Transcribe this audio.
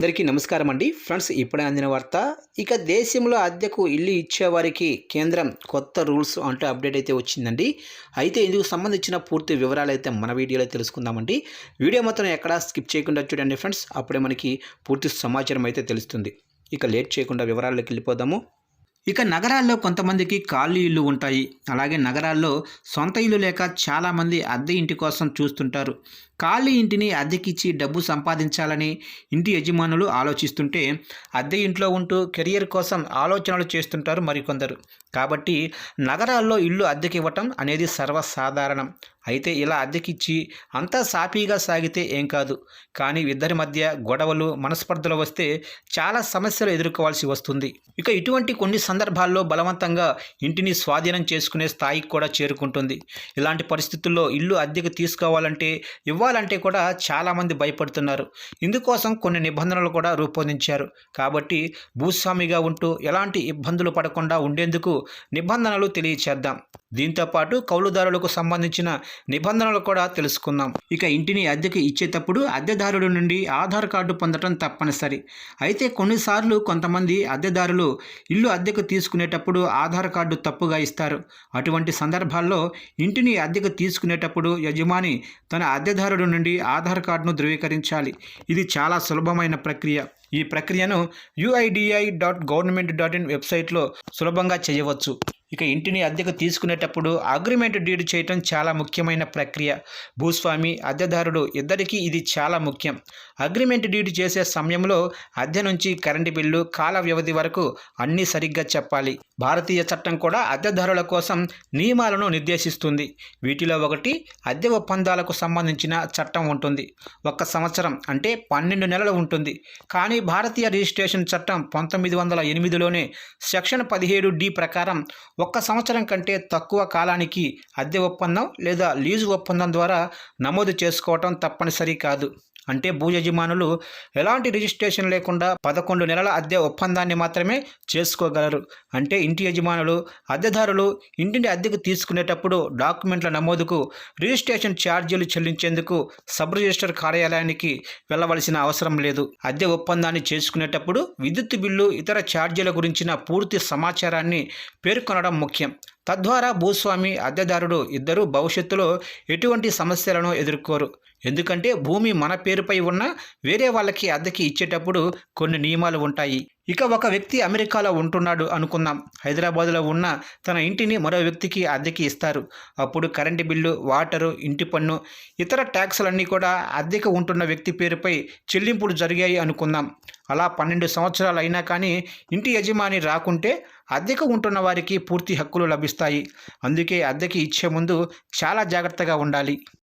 అందరికీ నమస్కారం అండి. ఫ్రెండ్స్ ఇప్పుడే అందిన వార్త ఇక దేశంలో అద్దెకు ఇల్లు ఇచ్చేవారికి కేంద్రం కొత్త రూల్స్ అంటూ అప్డేట్ అయితే వచ్చిందండి. అయితే ఇందుకు సంబంధించిన పూర్తి వివరాలు అయితే మన వీడియోలో తెలుసుకుందామండి. వీడియో మాత్రం ఎక్కడా స్కిప్ చేయకుండా చూడండి ఫ్రెండ్స్. అప్పుడే మనకి పూర్తి సమాచారం అయితే తెలుస్తుంది. ఇక లేట్ చేయకుండా వివరాల్లోకి వెళ్ళిపోదాము. ఇక నగరాల్లో కొంతమందికి ఖాళీ ఇల్లు ఉంటాయి. అలాగే నగరాల్లో సొంత ఇల్లు లేక చాలామంది అద్దె ఇంటి కోసం చూస్తుంటారు. ఖాళీ ఇంటిని అద్దెకిచ్చి డబ్బు సంపాదించాలని ఇంటి యజమానులు ఆలోచిస్తుంటే అద్దె ఇంట్లో ఉంటూ కెరియర్ కోసం ఆలోచనలు చేస్తుంటారు మరికొందరు. కాబట్టి నగరాల్లో ఇల్లు అద్దెకి ఇవ్వటం అనేది సర్వసాధారణం. అయితే ఇలా అద్దెకిచ్చి అంతా సాఫీగా సాగితే ఏం కాదు. కానీ ఇద్దరి మధ్య గొడవలు మనస్పర్ధలు వస్తే చాలా సమస్యలు ఎదుర్కోవాల్సి వస్తుంది. ఇక ఇటువంటి కొన్ని సందర్భాల్లో బలవంతంగా ఇంటిని స్వాధీనం చేసుకునే స్థాయికి కూడా చేరుకుంటుంది. ఇలాంటి పరిస్థితుల్లో ఇల్లు అద్దెకు తీసుకోవాలంటే ఇవ్వాలంటే కూడా చాలామంది భయపడుతున్నారు. ఇందుకోసం కొన్ని నిబంధనలు కూడా రూపొందించారు. కాబట్టి భూస్వామిగా ఉంటూ ఎలాంటి ఇబ్బందులు పడకుండా ఉండేందుకు నిబంధనలు తెలియచేద్దాం. దీంతోపాటు కౌలుదారులకు సంబంధించిన నిబంధనలు కూడా తెలుసుకుందాం. ఇక ఇంటిని అద్దెకి ఇచ్చేటప్పుడు అద్దెదారుడు నుండి ఆధార్ కార్డు పొందడం తప్పనిసరి. అయితే కొన్నిసార్లు కొంతమంది అద్దెదారులు ఇల్లు అద్దెకు తీసుకునేటప్పుడు ఆధార్ కార్డు తప్పుగా ఇస్తారు. అటువంటి సందర్భాల్లో ఇంటిని అద్దెకు తీసుకునేటప్పుడు యజమాని తన అద్దెదారుడు నుండి ఆధార్ కార్డును ధృవీకరించాలి. ఇది చాలా సులభమైన ప్రక్రియ. ఈ ప్రక్రియను UIDAI dot government dot in వెబ్సైట్లో సులభంగా చేయవచ్చు. ఇక ఇంటిని అద్దెకు తీసుకునేటప్పుడు అగ్రిమెంట్ డీడ్ చేయటం చాలా ముఖ్యమైన ప్రక్రియ. భూస్వామి అద్దెదారుడు ఇద్దరికీ ఇది చాలా ముఖ్యం. అగ్రిమెంట్ డీడ్ చేసే సమయంలో అద్దె నుంచి కరెంటు బిల్లు కాల వ్యవధి వరకు అన్నీ సరిగ్గా చెప్పాలి. భారతీయ చట్టం కూడా అద్దెదారుల కోసం నియమాలను నిర్దేశిస్తుంది. వీటిలో ఒకటి అద్దె ఒప్పందాలకు సంబంధించిన చట్టం ఉంటుంది. ఒక సంవత్సరం అంటే పన్నెండు నెలలు ఉంటుంది. కానీ భారతీయ రిజిస్ట్రేషన్ చట్టం పంతొమ్మిది వందల ఎనిమిదిలోనే సెక్షన్ పదిహేడు డి ప్రకారం ఒక్క సంవత్సరం కంటే తక్కువ కాలానికి అద్దె ఒప్పందం లేదా లీజు ఒప్పందం ద్వారా నమోదు చేసుకోవటం తప్పనిసరి కాదు. అంటే భూ యజమానులు ఎలాంటి రిజిస్ట్రేషన్ లేకుండా పదకొండు నెలల అద్దె ఒప్పందాన్ని మాత్రమే చేసుకోగలరు. అంటే ఇంటి యజమానులు అద్దెదారులు ఇంటిని అద్దెకు తీసుకునేటప్పుడు డాక్యుమెంట్ల నమోదుకు రిజిస్ట్రేషన్ ఛార్జీలు చెల్లించేందుకు సబ్ రిజిస్టర్ కార్యాలయానికి వెళ్ళవలసిన అవసరం లేదు. అద్దె ఒప్పందాన్ని చేసుకునేటప్పుడు విద్యుత్ బిల్లు ఇతర ఛార్జీల గురించిన పూర్తి సమాచారాన్ని పేర్కొనడం ముఖ్యం. తద్వారా భూస్వామి అద్దెదారుడు ఇద్దరు భవిష్యత్తులో ఎటువంటి సమస్యలను ఎదుర్కోరు. ఎందుకంటే భూమి మన పేరుపై ఉన్న వేరే వాళ్ళకి అద్దెకి ఇచ్చేటప్పుడు కొన్ని నియమాలు ఉంటాయి. ఇక ఒక వ్యక్తి అమెరికాలో ఉంటున్నాడు అనుకుందాం. హైదరాబాద్లో ఉన్న తన ఇంటిని మరో వ్యక్తికి అద్దెకి ఇస్తారు. అప్పుడు కరెంటు బిల్లు వాటరు ఇంటి పన్ను ఇతర ట్యాక్సులన్నీ కూడా అద్దెకు ఉంటున్న వ్యక్తి పేరుపై చెల్లింపులు జరిగాయి అనుకుందాం. అలా పన్నెండు సంవత్సరాలు అయినా కానీ ఇంటి యజమాని రాకుంటే అద్దెకు ఉంటున్న వారికి పూర్తి హక్కులు లభిస్తాయి. అందుకే అద్దెకి ఇచ్చే ముందు చాలా జాగ్రత్తగా ఉండాలి.